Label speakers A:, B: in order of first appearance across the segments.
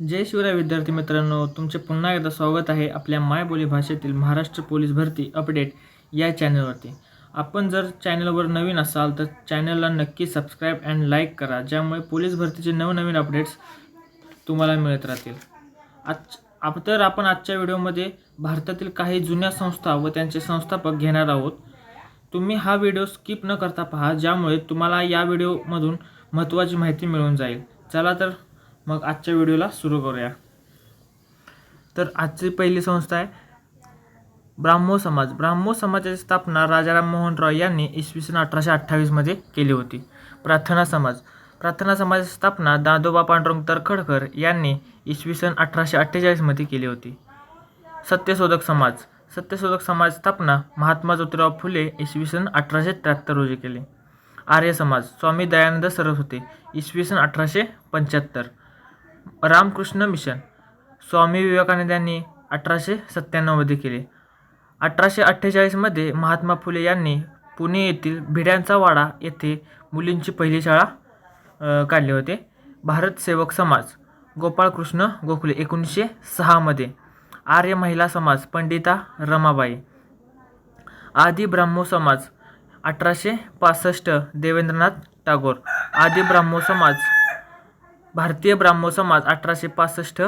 A: जय शिवराय विद्यार्थी मित्रांनो तुमचे पुन्हा एकदा स्वागत आहे आपल्या मायबोली भाषेतील महाराष्ट्र पोलीस भरती अपडेट या चॅनलवरती. आपण जर चॅनलवर नवीन असाल तर चॅनलला नक्की सबस्क्राईब अँड लाईक करा ज्यामुळे पोलीस भरतीचे नवनवीन अपडेट्स तुम्हाला मिळत राहतील. आज आप तर आपण आजच्या व्हिडिओमध्ये भारतातील काही जुन्या संस्था व त्यांचे संस्थापक घेणार आहोत. तुम्ही हा व्हिडिओ स्किप न करता पहा ज्यामुळे तुम्हाला या व्हिडिओमधून महत्त्वाची माहिती मिळून जाईल. चला तर मग आजच्या व्हिडिओला सुरू करूया. तर आजची पहिली संस्था आहे ब्राह्मो समाज. ब्राह्मो समाजाची स्थापना राजाराम मोहन रॉय यांनी इसवी सन अठराशे अठ्ठावीसमध्ये केली होती. प्रार्थना समाज. प्रार्थना समाजाची स्थापना दादोबा पांडुरंग तरखडकर यांनी इसवी सन अठराशे अठ्ठेचाळीसमध्ये केली होती. सत्यशोधक समाज. सत्यशोधक समाज स्थापना महात्मा ज्योतिराव फुले इसवी सन अठराशे त्र्याहत्तर रोजी केली. आर्य समाज. स्वामी दयानंद सरस्वती इसवी सन अठराशे पंच्याहत्तर. रामकृष्ण मिशन. स्वामी विवेकानंद यांनी अठराशे सत्त्याण्णवमध्ये केले. अठराशे अठ्ठेचाळीसमध्ये महात्मा फुले यांनी पुणे येथील भिड्यांचा वाडा येथे मुलींची पहिली शाळा काढले होते. भारत सेवक समाज गोपाळकृष्ण गोखले एकोणीसशे सहामध्ये. आर्य महिला समाज पंडिता रमाबाई. आदी ब्राह्मो समाज अठराशे पासष्ट देवेंद्रनाथ टागोर. आदी ब्राह्मो समाज भारतीय ब्राह्मो समाज अठराशे पासष्ट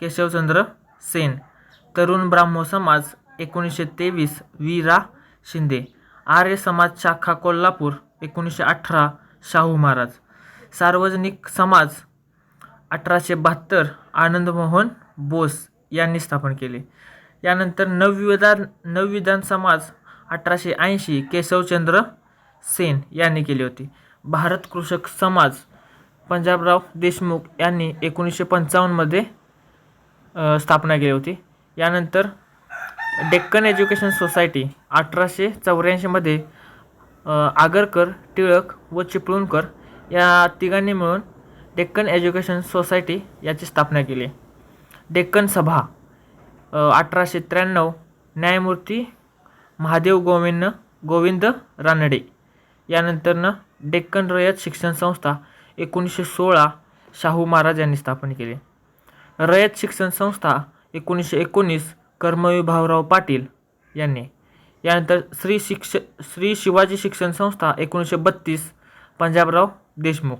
A: केशवचंद्र सेन. तरुण ब्राह्मो समाज एकोणीसशे तेवीस वी रा शिंदे. आर्य समाज शाखा कोल्हापूर एकोणीसशे अठरा शाहू महाराज. सार्वजनिक समाज अठराशे बहात्तर आनंदमोहन बोस यांनी स्थापन केले. यानंतर नवविधान नवविधान समाज अठराशे ऐंशी केशवचंद्र सेन यांनी केली होती. भारत कृषक समाज पंजाबराव देशमुख यांनी एकोणीसशे पंचावन्नमध्ये स्थापना केली होती. यानंतर डेक्कन एज्युकेशन सोसायटी अठराशे चौऱ्याऐंशीमध्ये आगरकर टिळक व चिपळूणकर या तिघांनी मिळून डेक्कन एज्युकेशन सोसायटी याची स्थापना केली. डेक्कन सभा अठराशे त्र्याण्णव न्यायमूर्ती महादेव गोविंद गोविंद रानडे. यानंतरनं डेक्कन रयत शिक्षण संस्था एकोणीसशे सोळा शाहू महाराज यांनी स्थापन केले. रयत शिक्षण संस्था एकोणीसशे एकोणीस कर्मवीर भाऊराव पाटील यांनी. यानंतर श्री शिक्ष श्री शिवाजी शिक्षण संस्था एकोणीसशे बत्तीस पंजाबराव देशमुख.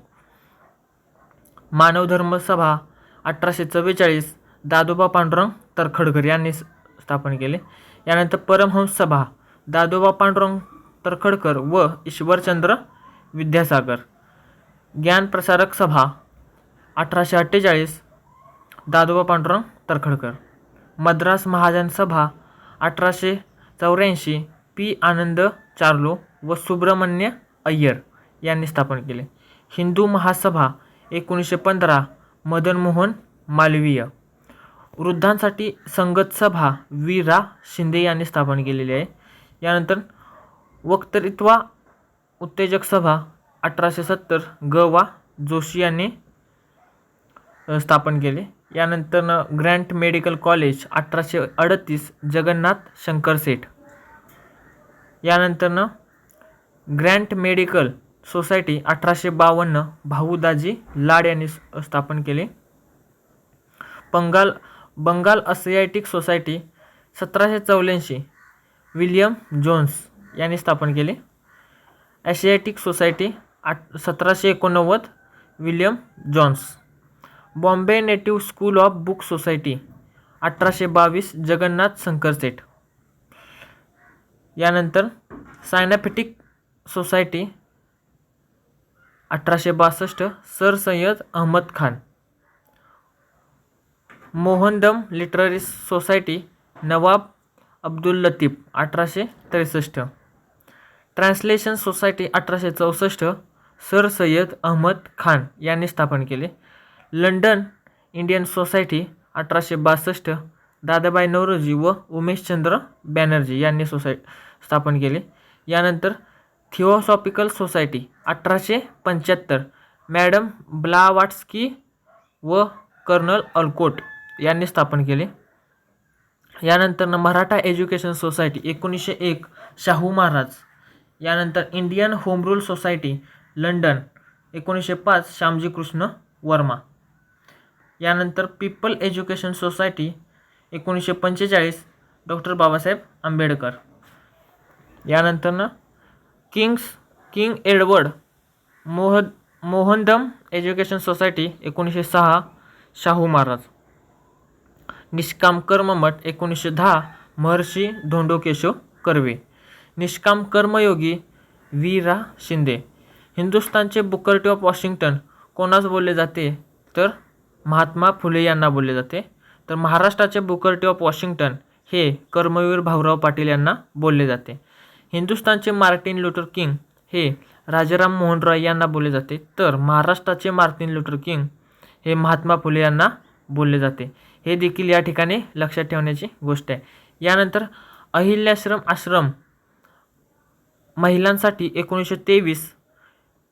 A: मानवधर्म सभा अठराशे चव्वेचाळीस दादोबा पांडुरंग तरखडकर यांनी स्थापन केले. यानंतर परमहंस सभा दादोबा पांडुरंग तरखडकर व ईश्वरचंद्र विद्यासागर. ज्ञानप्रसारक सभा अठराशे अठ्ठेचाळीस दादोबा पांडुरंग तरखडकर. मद्रास महाजन सभा अठराशे चौऱ्याऐंशी पी. आनंद चार्लो व सुब्रमण्य अय्यर यांनी स्थापन केले. हिंदू महासभा एकोणीसशे पंधरा मदन मोहन मालवीय. वृद्धांसाठी संगत सभा वी रा. शिंदे यांनी स्थापन केलेली आहे. यानंतर वक्तृत्वा उत्तेजक सभा अठराशे सत्तर ग वा जोशी यांनी स्थापन केले. यानंतरनं ग्रँट मेडिकल कॉलेज अठराशे अडतीस जगन्नाथ शंकर सेठ. यानंतरनं ग्रँट मेडिकल सोसायटी अठराशे बावन्न भाऊदाजी लाड यांनी स्थापन केले. बंगाल बंगाल असियाटिक सोसायटी सतराशे चौऱ्याऐंशी विलियम जोन्स यांनी स्थापन केले. ॲशियाटिक सोसायटी आठ सतराशे एकोणनव्वद William Jones. Bombay native school of book society अठराशे बावीस जगन्नाथ शंकरसेठ यानंतर सायनाफिटिक सोसायटी अठराशे बासष्ट sir Syed Ahmad Khan. Mohammedan literary society Nawab Abdul Latif अठराशे त्रेसष्ट. ट्रान्सलेशन सोसायटी अठराशे चौसष्ट सर सय्यद अहमद खान यांनी स्थापन केले. लंडन इंडियन सोसायटी अठराशे बासष्ट दादाबाई नवरोजी व उमेशचंद्र बॅनर्जी यांनी सोसाय स्थापन केले. यानंतर थिओसॉफिकल सोसायटी अठराशे पंच्याहत्तर मॅडम ब्लावाट्स्की व कर्नल अल्कोट यांनी स्थापन केले. यानंतर मराठा एज्युकेशन सोसायटी एकोणीसशे एक शाहू महाराज. यानंतर Indian home rule society London एकोणीसशे पाच श्यामजी कृष्ण वर्मा. यानंतर पीपल एज्युकेशन सोसायटी एकोणीसशे पंचेचाळीस डॉक्टर बाबासाहेब आंबेडकर. यानंतरनं किंग्स किंग एडवर्ड मोह मोहनदम एज्युकेशन सोसायटी एकोणीसशे सहा शाहू महाराज. निष्काम कर्म मठ एकोणीसशे दहा महर्षी धोंडो केशव कर्वे. निष्काम कर्मयोगी वी रा शिंदे. हिंदुस्थानचे बुकर्टी ऑफ वॉशिंग्टन कोणास बोलले जाते? तर महात्मा फुले यांना बोलले जाते. तर महाराष्ट्राचे बुकर्टी ऑफ वॉशिंग्टन हे कर्मवीर भाऊराव पाटील यांना बोलले जाते. हिंदुस्थानचे मार्टिन लुटर किंग हे राजाराम मोहन रॉय यांना बोलले जाते. तर महाराष्ट्राचे मार्टिन लुटर किंग हे महात्मा फुले यांना बोलले जाते. हे देखील या ठिकाणी लक्षात ठेवण्याची गोष्ट आहे. यानंतर अहिल्याश्रम आश्रम महिलांसाठी एकोणीसशे तेवीस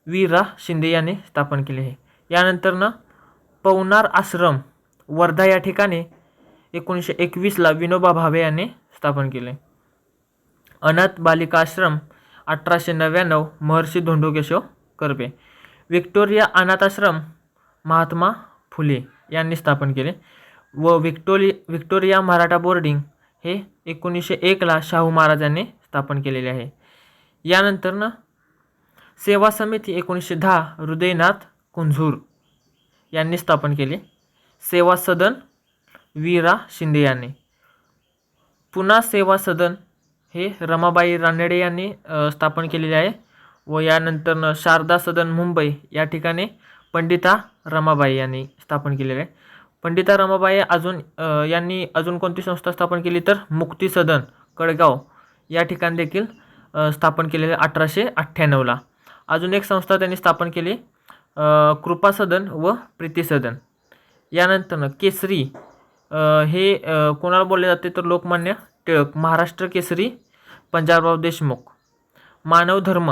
A: वीरा शिंदे यांनी स्थापन केले आहे. यानंतरनं पवनार आश्रम वर्धा या ठिकाणी एकोणीसशे एकवीसला विनोबा भावे यांनी स्थापन केले. अनाथ बालिका आश्रम अठराशे नव्याण्णव महर्षी धोंडोकेशव कर्वे विक्टोरिया अनाथाश्रम महात्मा फुले यांनी स्थापन केले. व विक्टोरि विक्टोरिया मराठा बोर्डिंग हे एकोणीसशे एकला शाहू महाराजांनी स्थापन केलेले आहे. यानंतरनं सेवा समिती एकोणीसशे दहा हृदयनाथ कुंझूर यांनी स्थापन केले. सेवा सदन वीरा शिंदे यांनी. पुन्हा सेवा सदन हे रमाबाई रानडे यांनी स्थापन केलेले आहे व यानंतर शारदा सदन मुंबई या ठिकाणी पंडिता रमाबाई यांनी स्थापन केलेले आहे. पंडिता रमाबाई अजून यांनी अजून कोणती संस्था स्थापन केली तर मुक्ती सदन कडगाव या ठिकाणी देखील स्थापन केलेले अठराशे अठ्ठ्याण्णवला अजून एक संस्था त्यांनी स्थापन केली कृपासदन व प्रीती सदन. यानंतर केसरी हे कोणाला बोलले जाते तर लोकमान्य टिळक महाराष्ट्र केसरी पंजाबराव देशमुख. मानवधर्म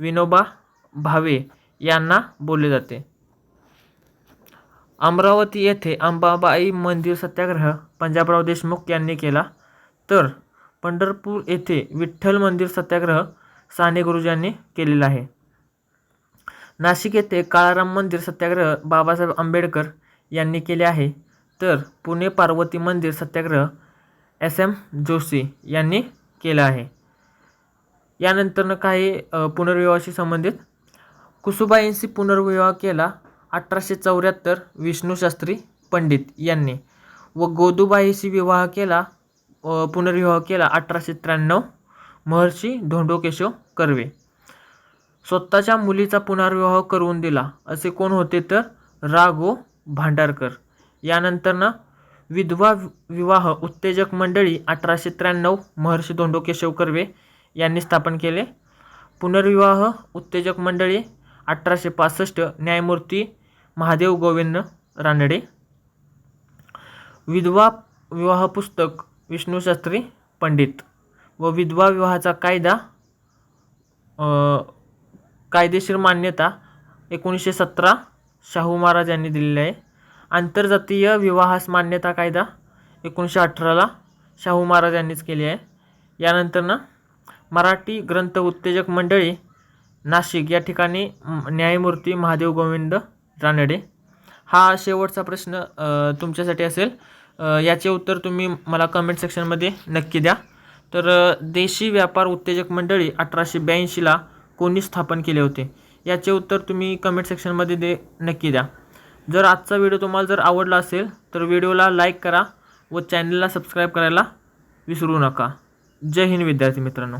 A: विनोबा भावे यांना बोलले जाते. अमरावती येथे अंबाबाई मंदिर सत्याग्रह पंजाबराव देशमुख यांनी केला. तर पंढरपूर येथे विठ्ठल मंदिर सत्याग्रह साने गुरुजी यांनी केलेला आहे. नाशिक येथे काळाराम मंदिर सत्याग्रह बाबासाहेब आंबेडकर यांनी केले आहे. तर पुणे पार्वती मंदिर सत्याग्रह एस एम जोशी यांनी केला आहे. यानंतरनं काही पुनर्विवाहाशी संबंधित. कुसुबाईंशी पुनर्विवाह केला अठराशे चौऱ्याहत्तर विष्णूशास्त्री पंडित यांनी व गोदूबाईशी विवाह केला पुनर्विवाह केला अठराशे त्र्याण्णव महर्षी धोंडोकेशव कर्वे. स्वतःच्या मुलीचा पुनर्विवाह करून दिला. असे कोण होते तर राघो भांडारकर. यानंतरनं विधवा विवाह उत्तेजक मंडळी अठराशे त्र्याण्णव महर्षी धोंडो केशव कर्वे यांनी स्थापन केले. पुनर्विवाह उत्तेजक मंडळी अठराशे पासष्ट न्यायमूर्ती महादेव गोविंद रानडे. विधवा विवाह पुस्तक विष्णूशास्त्री पंडित. व विधवा विवाहाचा कायदा कायदेशीर मान्यता एकोणीसशे सतरा शाहू महाराज यांनी दिलेली आहे. आंतरजातीय विवाहास मान्यता कायदा एकोणीसशे अठराला शाहू महाराज यांनीच केली आहे. यानंतरनं मराठी ग्रंथ उत्तेजक मंडळी नाशिक या ठिकाणी न्यायमूर्ती महादेव गोविंद रानडे. हा शेवटचा प्रश्न तुमच्यासाठी असेल. याचे उत्तर तुम्ही मला कमेंट सेक्शनमध्ये नक्की द्या. तर देशी व्यापार उत्तेजक मंडळी अठराशे ब्याऐंशीला कोणी स्थापन केले होते? याचे उत्तर तुम्ही कमेंट सेक्शनमध्ये दे नक्की द्या. जर आजचा व्हिडिओ तुम्हाला जर आवडला असेल तर व्हिडिओला लाईक करा व चॅनलला सबस्क्राईब करायला विसरू नका. जय हिंद विद्यार्थी मित्रांनो.